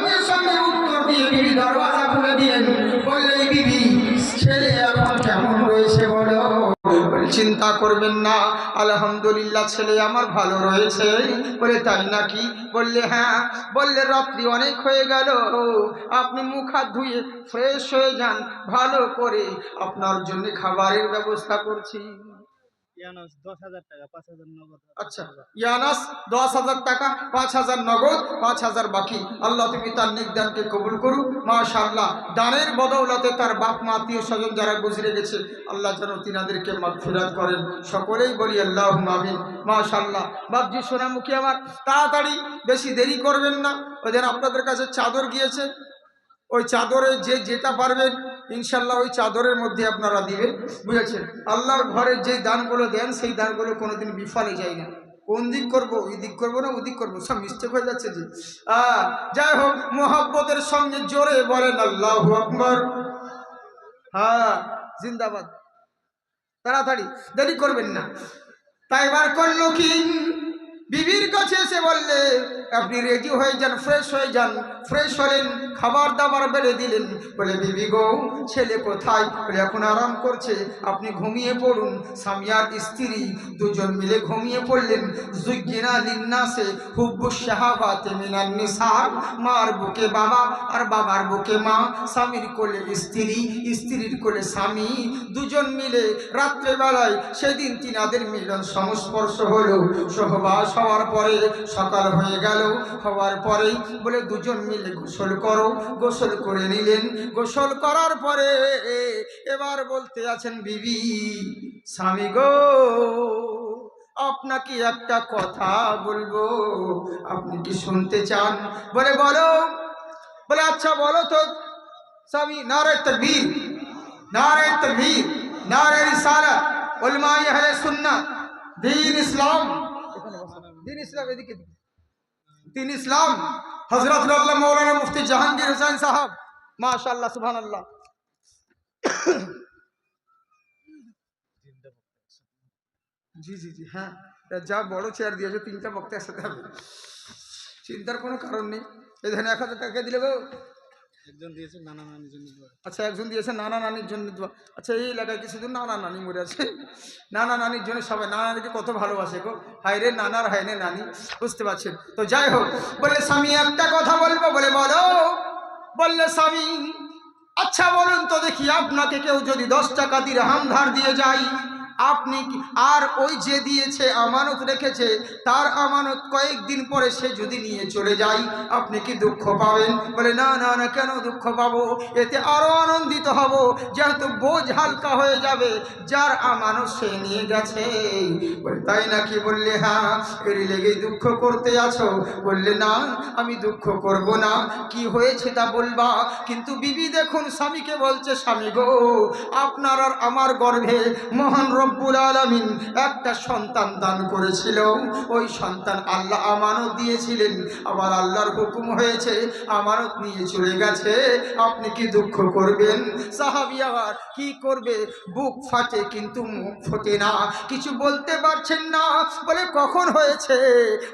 উত্তর দিয়ে দরওয়াজা খুলে দিলেন। বিবি, ছেলে এখন কেমন রয়েছে বলো? চিন্তা করবেন না, আলহামদুলিল্লাহ ছেলে আমার ভালো রয়েছে। বলে, তাই নাকি? বললে হ্যাঁ। বললে, রাত্রি অনেক হয়ে গেল। আপনি মুখ হাত ধুয়ে ফ্রেশ হয়ে যান, ভালো করে। আপনার জন্য খাবারের ব্যবস্থা করছি। আচ্ছা ইয়ানাস দশ হাজার টাকা, পাঁচ হাজার নগদ, পাঁচ হাজার বাকি। আল্লাহ কবুল করুক মাশাআল্লাহ, দানের বদৌলতে তার বাপ, মা, আত্মীয় স্বজন যারা গুজরে গেছে, আল্লাহ যেন তিনাদেরকে মাগফিরাত করেন। সকলেই বলি আল্লাহ আমিন। মাশাআল্লাহ, বাপজি সোনামুখী আমার, তাড়াতাড়ি বেশি দেরি করবেন না। ওদের আপনাদের কাছে চাদর গিয়েছে। ওই চাদরে যে যেটা পারবেন ইনশাল্লাহ ওই চাদরের মধ্যে আপনারা দিবেন, বুঝেছেন? আল্লাহর ঘরের যে দানগুলো দেন, সেই দানগুলো কোনোদিন বিফলে যায় না। কোন দিক করব, ওই দিক করব না ওই দিক করব? সব মিস্টেক হয়ে যাচ্ছে যে। যাই হোক, মোহাব্বতের সঙ্গে জোরে বলেন, আল্লাহ আকবর। হ্যাঁ জিন্দাবাদ। তাড়াতাড়ি, দেরি করবেন না। তাই এবার করল কি? বিবির কাছে এসে বললে, আপনি রেডি হয়ে যান ফ্রেশ হয়ে যান ফ্রেশ হলেন, খাবার দাবার বেড়ে দিলেন। বলে, বিবি গো, ছেলে কোথায়? বলে, এখন আরাম করছে, আপনি ঘুমিয়ে পড়ুন। স্বামী আর স্ত্রী দুজন মিলে ঘুমিয়ে পড়লেন। জুগিনা লিন্নাসে হুব্বু শাহাবাতে মিনান নিসার মার বুকে বাবা আর বাবার বুকে মা, স্বামীর কোলে স্ত্রী, স্ত্রীর কোলে স্বামী। দুজন মিলে রাত্রেবেলায় সেদিন তিনাদের মিলন সংস্পর্শ হলো। সহবাস হওয়ার পরে সকাল হয়ে গেল। হওয়ার পরেই বলে, দুজন মিলে গোসল করো। গোসল করে নিলেন। গোসল করার পরে এবার বলতে আছেন, বিবি, স্বামী গো, আপনাকে একটা কথা বলব। আপনি কি শুনতে চান? বলে, বলো। বলে আচ্ছা বলো তো, স্বামী নারে তকবীর নারে তকবীর নারে রিসালা উলমায়ে আহলে সুন্নাহ দ্বীন ইসলাম দিন ইসলাম এদিকে দিকে। দিন ইসলাম হজরত মৌলানা মুফতি জাহাঙ্গীর হোসেন সাহাব সুহান আল্লাহ জি জি জি হ্যাঁ যা বড় চেয়ার দিয়েছে, তিনটা বক্তা একসাথে চিন্তার কোনো কারণ নেই। এখানে এক হাজার টাকা দিলে একজন দিয়েছে, নানা নানির জন্য। আচ্ছা একজন দিয়েছে, নানা নানির জন্য দোয়া। আচ্ছা এই এলাকায় কি শুধু নানা নানি মরে আছে। নানা নানির জন্য সবাই, নানা নানিকে কত ভালোবাসে গো। হাইরে নানার হাইরে নানি, বুঝতে পারছেন? তো যাই হোক বললে স্বামী, একটা কথা বলব। বলে, বলো। বললে, স্বামী আচ্ছা বলুন তো দেখি আপনাকে কেউ যদি দশ টাকা দিয়ে হাম ধার দিয়ে যায় আপনি আর ওই যে দিয়েছে আমানত রেখেছে, তার আমানত কয়েকদিন পরে সে যদি নিয়ে চলে যায়, আপনি কি দুঃখ পাবেন? বলে, না না না, কেন দুঃখ পাবো? এতে আরও আনন্দিত হব। যেহেতু বোঝ হালকা হয়ে যাবে, যার আমানত সে নিয়ে গেছে। তাই নাকি? বললে হ্যাঁ এর লেগে দুঃখ করতে আছো। বললে, না, আমি দুঃখ করব না। কি হয়েছে তা বলবা? কিন্তু বিবি দেখুন, স্বামীকে বলছে, স্বামী গো, আপনার আর আমার গর্ভে মহান রব্বুল আলমিন একটা সন্তান দান করেছিল। ওই সন্তান আল্লাহ আমানত দিয়েছিলেন। আবার আল্লাহর হুকুম হয়েছে, আমানত নিয়ে চলে গেছে। আপনি কি দুঃখ করবেন? সাহাবি আবার কি করবে? বুক ফাটে কিন্তু মুখ ফোটে না। কিছু বলতে পারছেন না। বলে, কখন হয়েছে?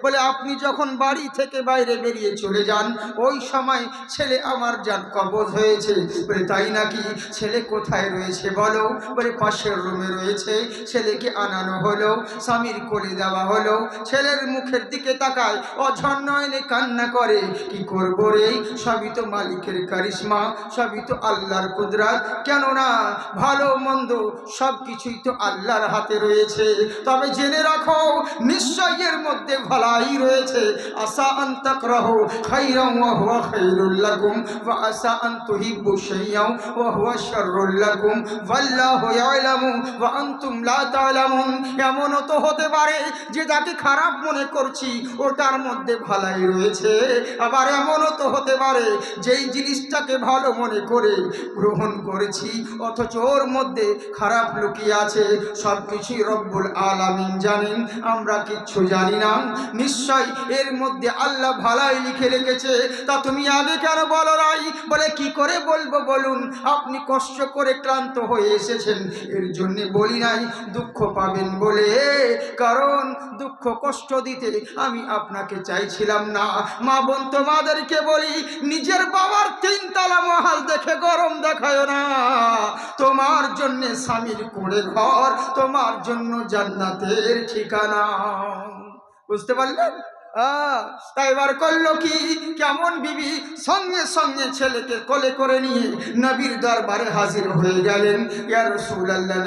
বলে, আপনি যখন বাড়ি থেকে বাইরে বেরিয়ে চলে যান, ওই সময় ছেলে আমার যান কবজ হয়েছে। বলে, তাই নাকি? ছেলে কোথায় রয়েছে বলো? বলে, পাশের রুমে রয়েছে। ছেলেকে আনানো হলো, স্বামীর কোলে দেওয়া হলো। ছেলের মুখের দিকে তাকায় অঝর্ণয়নে কান্না করে, কি করব রে? সবই তো মালিকের কারিশমা, সবই তো আল্লাহর কুদরাত। কেননা ভালো মন্দ সব কিছুই তো আল্লাহর হাতে রয়েছে। তবে জেনে রাখো নিশ্চয় এর মধ্যে ভালাই রয়েছে। আশা আন্তাক রহো খাইরাম ওয়া হুয়া খাইরুল লাকুম, ওয়া আশা আন তুহিব্বু শাইয়াও ওয়া হুয়া শাররুল লাকুম। ওয়াল্লাহু ইয়ালামু লা তা'লামুন, এমনও তো হতে পারে যে যাকে খারাপ মনে করছি ওটার মধ্যে ভালাই রয়েছে। আবার এমনও তো হতে পারে যেই জিনিসটাকে ভালো মনে করে গ্রহণ করেছি, অথচ ওর মধ্যে খারাপ লুকিয়ে আছে। সব কিছুই রব্বুল আলামিন জানেন, আমরা কিচ্ছু জানি না। নিশ্চয় এর মধ্যে আল্লাহ ভালাই লিখে রেখেছে। তা তুমি আগে কেন বলো নাই? বলে, কি করে বলব বলুন? আপনি কষ্ট করে ক্লান্ত হয়ে এসেছেন। এর জন্যে বলি নাই নাই দুঃখ পাবেন বলে। কারণ দুঃখ কষ্ট দিতে আমি আপনাকে চাইছিলাম না। মা বোন তোমাদেরকে বলি, নিজের বাবার তিনতলা মহাল দেখে গরম দেখায় না। তোমার জন্য স্বামীর কোড়ে ঘর, তোমার জন্য জান্নাতের ঠিকানা। বুঝতে পারলেন? তাই এবার করল কি? কেমন বিবি? সঙ্গে সঙ্গে ছেলেকে কোলে করে নিয়ে নবীর দরবারে হাজির হয়ে গেলেন।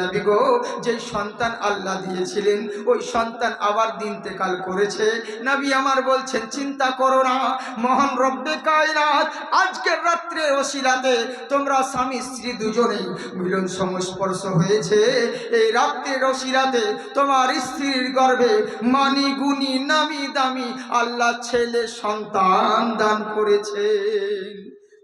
নবী গো যে সন্তান আল্লাহ দিয়েছিলেন, ওই সন্তান আবার দিনতেকাল করেছে। নবী আমার বলছেন, চিন্তা করো না, মহান রব্বে কায়নাত, আজকের রাত্রে ওসিলাতে তোমরা স্বামী স্ত্রী দুজনেই মিলন সংস্পর্শ হয়েছে। এই রাত্রের ওসিলাতে তোমার স্ত্রীর গর্ভে মানি গুণী নামি দামি আল্লাহ ছেলে সন্তান দান করেছেন।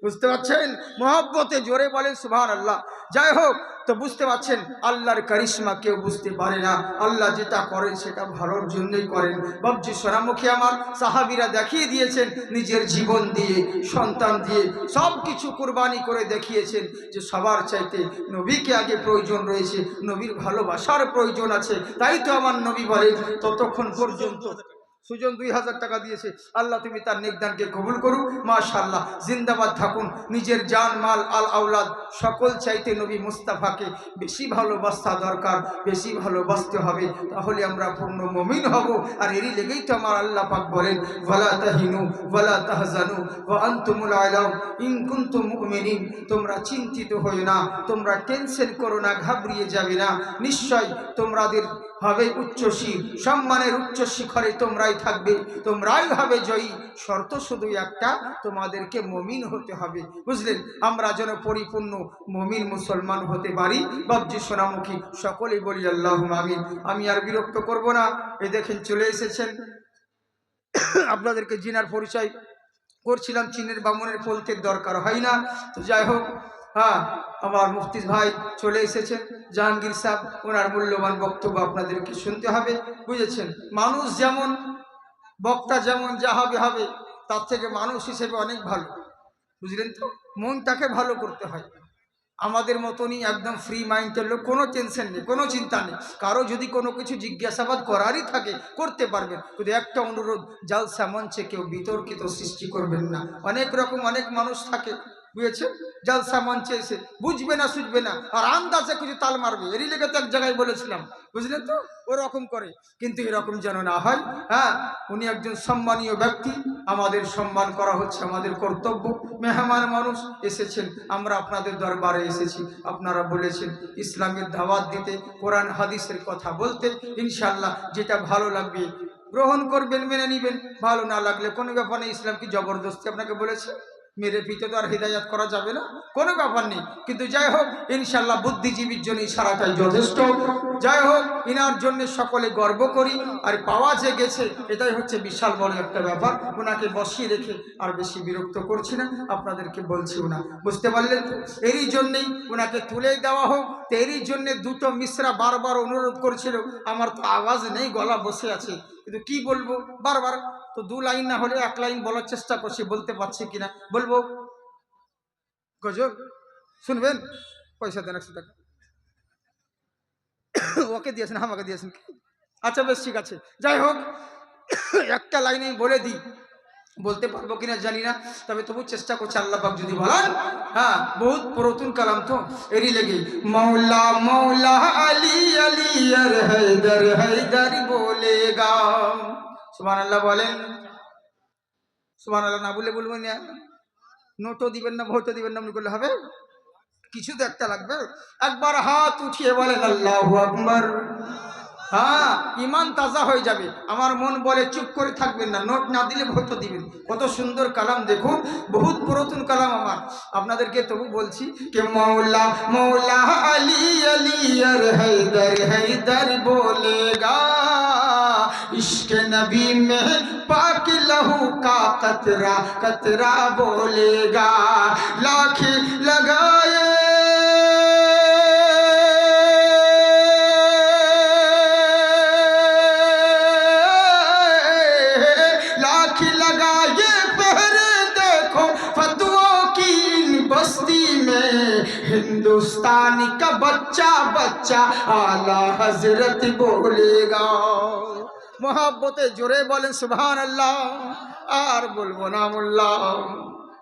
বুঝতে পারছেন? মহব্বতে জোরে বলেন সুভান আল্লাহ যাই হোক, তো বুঝতে পারছেন, আল্লাহর কারিশ্মা কেউ বুঝতে পারে না। আল্লাহ যেটা করেন, সেটা ভালোর জন্যই করেন। বাবজি সোনামুখী আমার সাহাবিরা দেখিয়ে দিয়েছেন নিজের জীবন দিয়ে, সন্তান দিয়ে সব কিছু কোরবানি করে দেখিয়েছেন যে সবার চাইতে নবীকে আগে প্রয়োজন রয়েছে, নবীর ভালোবাসার প্রয়োজন আছে। তাই তো আমার নবী বলেন, ততক্ষণ পর্যন্ত সুজন দুই হাজার টাকা দিয়েছে। আল্লাহ, তুমি তার নিগদানকে কবুল করু মাশাল্লাহ জিন্দাবাদ থাকুন। নিজের জান, মাল, আল আউলাদ সকল চাইতে নবী মুস্তাফাকে বেশি ভালোবাসা দরকার, বেশি ভালোবাসতে হবে। তাহলে আমরা পূর্ণ মমিন হব। আর এরই লেগেই তো আমার আল্লাহ পাক বলেন, ওয়ালা তাহিনু, ওয়ালা তাহজানু, ওয়া আনতুমুল তোমরা চিন্তিত হও না, তোমরা টেনশন করো না, ঘাবড়িয়ে যাবে না। নিশ্চয় তোমাদের হবে উচ্চ শির সম্মানের উচ্চ শিখরে তোমরাই থাকবে, তোমরাই হবে জয়ী। শর্ত শুধু একটা, তোমাদেরকে মমিন হতে হবে। বুঝলেন? আমরা যেন পরিপূর্ণ মমিন মুসলমান হতে পারি। বাবজি সোনামুখী সকলেই বলি আল্লাহ আমিন। আমি আর বিরক্ত করব না। এই দেখেন চলে এসেছেন। আপনাদেরকে জিনার পরিচয় করছিলাম। চীনের বামনের ফলতের দরকার হয় না। তো যাই হোক হ্যাঁ আমার মুফতি ভাই চলে এসেছেন। জাহাঙ্গীর সাহেব, ওনার মূল্যবান বক্তব্য আপনাদেরকে শুনতে হবে। বুঝেছেন? মানুষ যেমন বক্তা যেমন যা হবে হবে, তার থেকে মানুষ হিসেবে অনেক ভালো। বুঝলেন তো? মনটাকে ভালো করতে হয়। আমাদের মতনই একদম ফ্রি মাইন্ডের লোক, কোনো টেনশন নেই, কোনো চিন্তা নেই। কারও যদি কোনো কিছু জিজ্ঞাসাবাদ করারই থাকে, করতে পারবেন। কিন্তু একটা অনুরোধ, জালসা মঞ্চে কেউ বিতর্কিত সৃষ্টি করবেন না। অনেক রকম অনেক মানুষ থাকে বুঝেছেন জালসা মঞ্চে এসে বুঝবে না, সুঝবে না, আর আন্দাজে কিছু তাল মারবে। এরই লেগে তো এক জায়গায় বলেছিলাম বুঝলেন তো? ওরকম করে। কিন্তু এরকম যেন না হয় হ্যাঁ? উনি একজন সম্মানীয় ব্যক্তি, আমাদের সম্মান করা হচ্ছে আমাদের কর্তব্য। মেহমান মানুষ এসেছেন, আমরা আপনাদের দরবারে এসেছি। আপনারা বলেছেন, ইসলামের দাওয়াত দিতে, কোরআন, হাদিসের কথা বলতে ইনশাল্লাহ যেটা ভালো লাগবে, গ্রহণ করবেন, মেনে নিবেন। ভালো না লাগলে কোনো ব্যাপার ইসলাম কি জবরদস্তি আপনাকে বলেছে? মেরে পিতে তো আর হৃদায়াত করা যাবে না, কোনো ব্যাপার নেই। কিন্তু যাই হোক ইনশাল্লাহ বুদ্ধিজীবীর জন্য ইশারাটাই যথেষ্ট। যাই হোক, ইনার জন্য সকলে গর্ব করি। আর পাওয়া যে গেছে, এটাই হচ্ছে বিশাল বড় একটা ব্যাপার। ওনাকে বসিয়ে রেখে আর বেশি বিরক্ত করছি না, আপনাদেরকে বলছিও না বুঝতে পারলেন এরই জন্যেই ওনাকে তুলে দেওয়া হোক। তো এরই জন্যে দুটো মিশ্রা বারবার অনুরোধ করছিল। আমার তো আওয়াজ নেই, গলা বসে আছে। কিন্তু কি বলব? বারবার। তো দু লাইন না হলে এক লাইন বলার চেষ্টা করছি, বলতে পারছি কিনা? বলব? গজব। শুনবেন? পয়সা দেন একশো টাকা। ওকে দিয়েছেন, আমাকে দিয়েছেন। আচ্ছা বেশ, ঠিক আছে। যাই হোক, একটা লাইনে বলে দিই। বলতে পারব কিনা জানি না, তবে তবু চেষ্টা করছে আল্লাহ পাক যদি বলেন। হ্যাঁ বহুত পুরাতন কালাম তো, এরই লেগে। মৌলা মৌলা আলী আলী আর হায়দার হায়দার বলেগা। সুবহান আল্লাহ বলেন। সুবহান আল্লাহ না বলে বলবেন না। নোটও দিবেন না, ভোটও দিবেন না করলে হবে। কিছু তো একটা লাগবে। একবার হাত উঠিয়ে বলেন, আল্লাহ আকবর। হ্যাঁ ইমান তাজা হয়ে যাবে আমার মন বলে চুপ করে থাকবেন না নোট না দিলে ভোট দিবেন কত সুন্দর কালাম দেখুন বহুত পুরাতন কালাম আমার আপনাদেরকে তবু বলছি কে মৌলা মৌলা আলী আলী আর হায়দার হায়দার বলেগা इश्क नबी में पाक लहू का कतरा कतरा बोलेगा लाख लगाए का बच्चा बच्चा आला हजरत बोलेगा মোহাব্বতে জোরে বলেন সুবহান আল্লাহ আর বলবো না মোল্লা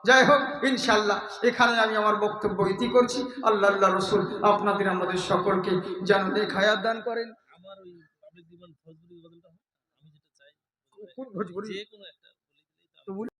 যাই হোক ইনশাল্লাহ এখানে আমি আমার বক্তব্য ইতি করছি আল্লাহ আল্লাহ রসুল আপনাদের আমাদের সকলকে যেন দেখায়াত দান করেন আমার ওই পাবলিক জীবন ভোজপুরি গজলটা হয় আমি যেটা চাই কোন ভোজপুরি যে কোনো একটা